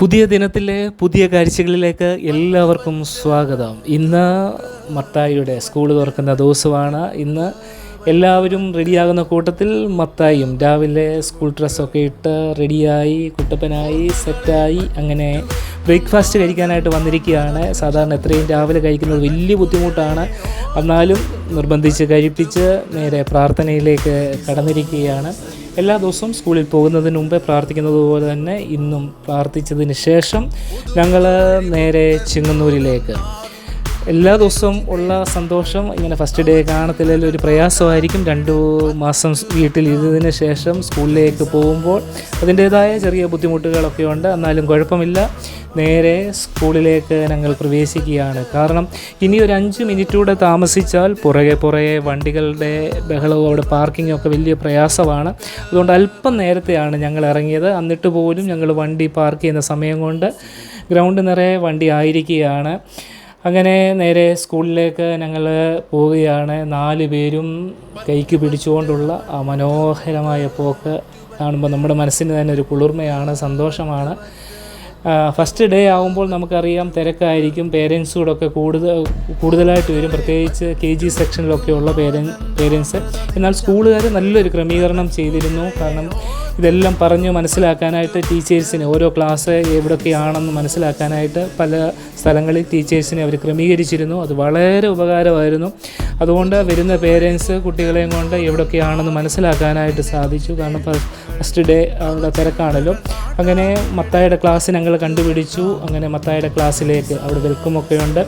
പുതിയ ദിനത്തിലെ പുതിയ കാഴ്ചകളിലേക്ക് എല്ലാവർക്കും സ്വാഗതം. ഇന്ന് മത്തായിയുടെ സ്കൂൾ തുറക്കുന്ന ദിവസമാണ്. ഇന്ന് എല്ലാവരും റെഡിയാകുന്ന കൂട്ടത്തിൽ മത്തായും രാവിലെ സ്കൂൾ ഡ്രസ്സൊക്കെ ഇട്ട് റെഡിയായി കുട്ടപ്പനായി സെറ്റായി അങ്ങനെ ബ്രേക്ക്ഫാസ്റ്റ് കഴിക്കാനായിട്ട് വന്നിരിക്കുകയാണ്. സാധാരണ എത്രയും രാവിലെ കഴിക്കുന്നത് വലിയ ബുദ്ധിമുട്ടാണ്. എന്നാലും നിർബന്ധിച്ച് കഴിപ്പിച്ച് നേരെ പ്രാർത്ഥനയിലേക്ക് കടന്നിരിക്കുകയാണ്. എല്ലാ ദിവസവും സ്കൂളിൽ പോകുന്നതിന് മുമ്പേ പ്രാർത്ഥിക്കുന്നത് പോലെ തന്നെ ഇന്നും പ്രാർത്ഥിച്ചതിന് ശേഷം ഞങ്ങൾ നേരെ ചിങ്ങന്നൂരിലേക്ക്. എല്ലാ ദിവസവും ഉള്ള സന്തോഷം ഇങ്ങനെ ഫസ്റ്റ് ഡേ കാണത്തില്ലെങ്കിൽ ഒരു പ്രയാസമായിരിക്കും. രണ്ട് മാസം വീട്ടിൽ ഇരുന്നതിന് ശേഷം സ്കൂളിലേക്ക് പോകുമ്പോൾ അതിന്റേതായ ചെറിയ ബുദ്ധിമുട്ടുകളൊക്കെ ഉണ്ട്. എന്നാലും കുഴപ്പമില്ല. നേരെ സ്കൂളിലേക്ക് ഞങ്ങൾ പ്രവേശിക്കുകയാണ്. കാരണം ഇനി ഒരു അഞ്ച് മിനിറ്റൂടെ താമസിച്ചാൽ പുറകെ പുറകെ വണ്ടികളുടെ ബഹളവും അവിടെ പാർക്കിങ്ങും ഒക്കെ വലിയ പ്രയാസമാണ്. അതുകൊണ്ട് അല്പം നേരത്തെയാണ് ഞങ്ങൾ ഇറങ്ങിയത്. എന്നിട്ട് പോലും ഞങ്ങൾ വണ്ടി പാർക്ക് ചെയ്യുന്ന സമയം കൊണ്ട് ഗ്രൗണ്ട് നിറയെ വണ്ടി ആയിരിക്കുകയാണ്. അങ്ങനെ നേരെ സ്കൂളിലേക്ക് ഞങ്ങൾ പോവുകയാണ്. നാല് പേരും കൈക്ക് പിടിച്ചുകൊണ്ടുള്ള ആ മനോഹരമായ പോക്ക് കാണുമ്പോൾ നമ്മുടെ മനസ്സിന് തന്നെ ഒരു കുളിർമയാണ് സന്തോഷമാണ്. ഫസ്റ്റ് ഡേ ആകുമ്പോൾ നമുക്കറിയാം തിരക്കായിരിക്കും പേരൻസ് കൂടെ ഒക്കെ കൂടുതൽ കൂടുതലായിട്ട് വരും. പ്രത്യേകിച്ച് കെ ജി സെക്ഷനിലൊക്കെയുള്ള പേരൻ പേരൻസ് എന്നാൽ സ്കൂളുകാർ നല്ലൊരു ക്രമീകരണം ചെയ്തിരുന്നു. കാരണം ഇതെല്ലാം പറഞ്ഞു മനസ്സിലാക്കാനായിട്ട് ടീച്ചേഴ്സിന് ഓരോ ക്ലാസ് എവിടെയൊക്കെയാണെന്ന് മനസ്സിലാക്കാനായിട്ട് പല സ്ഥലങ്ങളിൽ ടീച്ചേഴ്സിനെ അവർ ക്രമീകരിച്ചിരുന്നു. അത് വളരെ ഉപകാരമായിരുന്നു. അതുകൊണ്ട് വരുന്ന പേരൻസ് കുട്ടികളെയും കൊണ്ട് എവിടെയൊക്കെയാണെന്ന് മനസ്സിലാക്കാനായിട്ട് സാധിച്ചു. കാരണം ഫസ്റ്റ് ഡേ അവിടെ തിരക്കാണല്ലോ. അങ്ങനെ മത്തായുടെ ക്ലാസ് ഞങ്ങൾ കണ്ടുപിടിച്ചു. അങ്ങനെ മത്തായുടെ ക്ലാസ്സിലേക്ക് അവിടെ വെൽക്കം ഒക്കെ ഉണ്ട്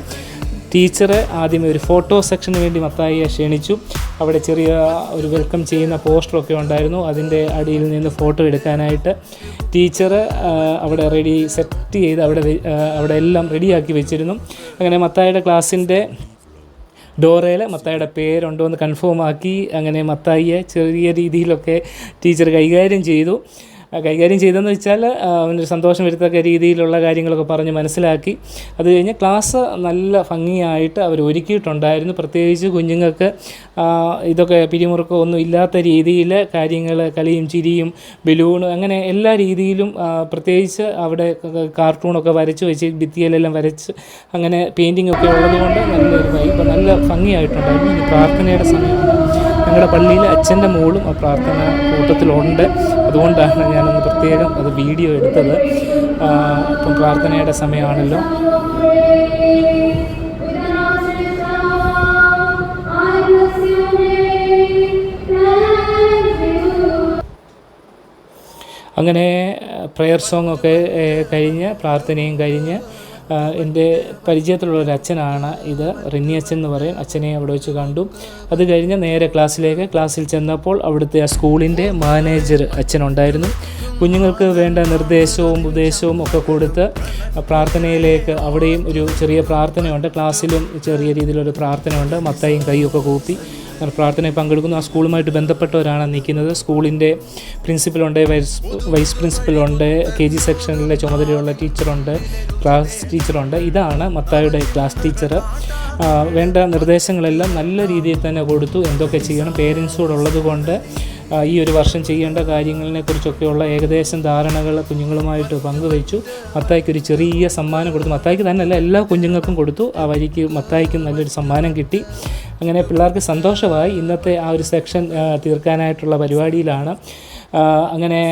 ടീച്ചറെ ആദ്യമേ ഒരു ഫോട്ടോ സെക്ഷന് വേണ്ടി മത്തായിയെ ക്ഷണിച്ചു. അവിടെ ചെറിയ ഒരു വെൽക്കം ചെയ്യുന്ന പോസ്റ്ററൊക്കെ ഉണ്ടായിരുന്നു. അതിന്റെ അടിയിൽ നിന്ന് ഫോട്ടോ എടുക്കാനായിട്ട് ടീച്ചർ അവിടെ റെഡി സെറ്റ് ചെയ്ത് അവിടെ അവിടെ എല്ലാം റെഡിയാക്കി വെച്ചിരുന്നു. അങ്ങനെ മത്തായിയുടെ ക്ലാസ്സിന്റെ ഡോറയിൽ മത്തായിയുടെ പേരുണ്ടോ എന്ന് കൺഫേം ആക്കി അങ്ങനെ മത്തായിയെ ചെറിയ രീതിയിലൊക്കെ ടീച്ചർ കൈകാര്യം ചെയ്തു. കൈകാര്യം ചെയ്തെന്ന് വെച്ചാൽ അവനൊരു സന്തോഷം വരുത്തക്ക രീതിയിലുള്ള കാര്യങ്ങളൊക്കെ പറഞ്ഞ് മനസ്സിലാക്കി. അത് കഴിഞ്ഞ് ക്ലാസ് നല്ല ഭംഗിയായിട്ട് അവർ ഒരുക്കിയിട്ടുണ്ടായിരുന്നു. പ്രത്യേകിച്ച് കുഞ്ഞുങ്ങൾക്ക് ഇതൊക്കെ പിരിമുറുക്കം ഒന്നും ഇല്ലാത്ത രീതിയിൽ കാര്യങ്ങൾ കളിയും ചിരിയും ബലൂണും അങ്ങനെ എല്ലാ രീതിയിലും പ്രത്യേകിച്ച് അവിടെ കാർട്ടൂണൊക്കെ വരച്ച് വെച്ച് ഭിത്തിയിലെല്ലാം വരച്ച് അങ്ങനെ പെയിന്റിംഗ് ഒക്കെ ഉള്ളതുകൊണ്ട് നല്ലൊരു വൈബ് നല്ല ഭംഗിയായിട്ടുണ്ടായിരുന്നു. പ്രാർത്ഥനയുടെ സമയമാണ്. ഞങ്ങളുടെ പള്ളിയിൽ അച്ഛന്റെ മോളും ആ പ്രാർത്ഥന കൂട്ടത്തിലുണ്ട്. അതുകൊണ്ടാണ് ഞാനൊന്ന് പ്രത്യേകം അത് വീഡിയോ എടുത്തത്. ഇപ്പം പ്രാർത്ഥനയുടെ സമയമാണല്ലോ. അങ്ങനെ പ്രെയർ സോങ്ങൊക്കെ കഴിഞ്ഞ് പ്രാർത്ഥനയും കഴിഞ്ഞ് എന്റെ പരിചയത്തിലുള്ള ഒരു അച്ഛനാണ് ഇത്. റിന്നി അച്ഛൻ എന്ന് പറയും. അച്ഛനെ അവിടെ വെച്ച് കണ്ടു. അത് കഴിഞ്ഞ് നേരെ ക്ലാസ്സിലേക്ക്. ക്ലാസ്സിൽ ചെന്നപ്പോൾ അവിടുത്തെ ആ സ്കൂളിന്റെ മാനേജർ അച്ഛനുണ്ടായിരുന്നു. കുഞ്ഞുങ്ങൾക്ക് വേണ്ട നിർദ്ദേശവും ഉപദേശവും ഒക്കെ കൊടുത്ത് പ്രാർത്ഥനയിലേക്ക് അവിടെയും ഒരു ചെറിയ പ്രാർത്ഥനയുണ്ട്. ക്ലാസ്സിലും ചെറിയ രീതിയിലൊരു പ്രാർത്ഥനയുണ്ട്. മത്തയും കൈയൊക്കെ കൂപ്പി. പ്രാർത്ഥനയിൽ പങ്കെടുക്കുന്നു. ആ സ്കൂളുമായിട്ട് ബന്ധപ്പെട്ടവരാണ് നിൽക്കുന്നത്. സ്കൂളിന്റെ പ്രിൻസിപ്പലുണ്ട് വൈസ് വൈസ് പ്രിൻസിപ്പലുണ്ട് കെ ജി സെക്ഷനിലെ ചുമതലയുള്ള ടീച്ചറുണ്ട് ക്ലാസ് ടീച്ചറുണ്ട്. ഇതാണ് മത്തായുടെ ക്ലാസ് ടീച്ചർ വേണ്ട നിർദ്ദേശങ്ങളെല്ലാം നല്ല രീതിയിൽ തന്നെ കൊടുത്തു. എന്തൊക്കെ ചെയ്യണം പേരൻസോട് ഉള്ളത് കൊണ്ട് ഈ ഒരു വർഷം ചെയ്യേണ്ട കാര്യങ്ങളെ കുറിച്ചൊക്കെയുള്ള ഏകദേശം ധാരണകൾ കുഞ്ഞുങ്ങളുമായിട്ട് പങ്കുവച്ചു. മത്തായിക്ക് ഒരു ചെറിയ സമ്മാനം കൊടുത്തു. മത്തായിക്ക് തന്നെയല്ല എല്ലാ കുഞ്ഞുങ്ങൾക്കും കൊടുത്തു. ആ വഴിക്ക് മത്തായിക്കും നല്ലൊരു സമ്മാനം കിട്ടി. അങ്ങനെ പിള്ളേർക്ക് സന്തോഷമായി ഇന്നത്തെ ആ ഒരു സെക്ഷൻ തീർക്കാനായിട്ടുള്ള പരിപാടിയിലാണ്. അങ്ങനെ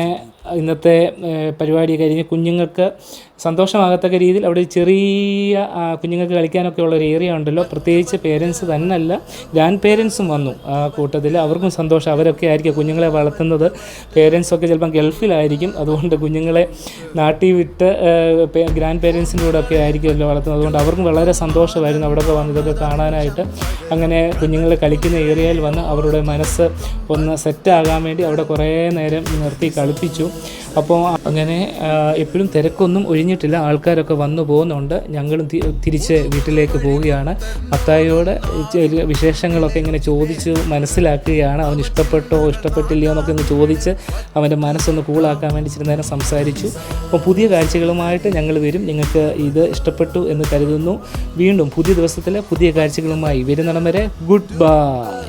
ഇന്നത്തെ പരിപാടി കഴിഞ്ഞ് കുഞ്ഞുങ്ങൾക്ക് സന്തോഷമാകത്തക്ക രീതിയിൽ അവിടെ ചെറിയ കുഞ്ഞുങ്ങൾക്ക് കളിക്കാനൊക്കെ ഉള്ള ഒരു ഏരിയ ഉണ്ടല്ലോ. പ്രത്യേകിച്ച് പേരൻസ് തന്നെയല്ല ഗ്രാൻഡ് പേരൻസും വന്നു ആ കൂട്ടത്തിൽ. അവർക്കും സന്തോഷം. അവരൊക്കെ ആയിരിക്കും കുഞ്ഞുങ്ങളെ വളർത്തുന്നത്. പേരൻസൊക്കെ ചിലപ്പം ഗൾഫിലായിരിക്കും. അതുകൊണ്ട് കുഞ്ഞുങ്ങളെ നാട്ടിൽ വിട്ട് ഗ്രാൻഡ് പേരൻസിന്റെ കൂടെ ഒക്കെ ആയിരിക്കുമല്ലോ വളർത്തുന്നത്. അതുകൊണ്ട് അവർക്കും വളരെ സന്തോഷമായിരുന്നു അവിടെയൊക്കെ വന്ന് ഇതൊക്കെ കാണാനായിട്ട്. അങ്ങനെ കുഞ്ഞുങ്ങൾ കളിക്കുന്ന ഏരിയയിൽ വന്ന് അവരുടെ മനസ്സ് ഒന്ന് സെറ്റാകാൻ വേണ്ടി അവിടെ കുറേ നേരം നിർത്തി കളിപ്പിച്ചു. അപ്പോൾ അങ്ങനെ എപ്പോഴും തിരക്കൊന്നും ഒഴിഞ്ഞിട്ടില്ല. ആൾക്കാരൊക്കെ വന്നു പോകുന്നുണ്ട്. ഞങ്ങളും തിരിച്ച് വീട്ടിലേക്ക് പോവുകയാണ്. മത്തായിയോട് വിശേഷങ്ങളൊക്കെ ഇങ്ങനെ ചോദിച്ച് മനസ്സിലാക്കുകയാണ്. അവൻ ഇഷ്ടപ്പെട്ടോ ഇഷ്ടപ്പെട്ടില്ലയോ എന്നൊക്കെ ഒന്ന് ചോദിച്ച് അവന്റെ മനസ്സൊന്ന് കൂളാക്കാൻ വേണ്ടി ഇച്ചിരി നേരം സംസാരിച്ചു. അപ്പോൾ പുതിയ കാഴ്ചകളുമായിട്ട് ഞങ്ങൾ വരും. നിങ്ങൾക്ക് ഇത് ഇഷ്ടപ്പെട്ടു എന്ന് കരുതുന്നു. വീണ്ടും പുതിയ ദിവസത്തിലെ പുതിയ കാഴ്ചകളുമായി വരുന്നിടം വരെ ഗുഡ് ബൈ.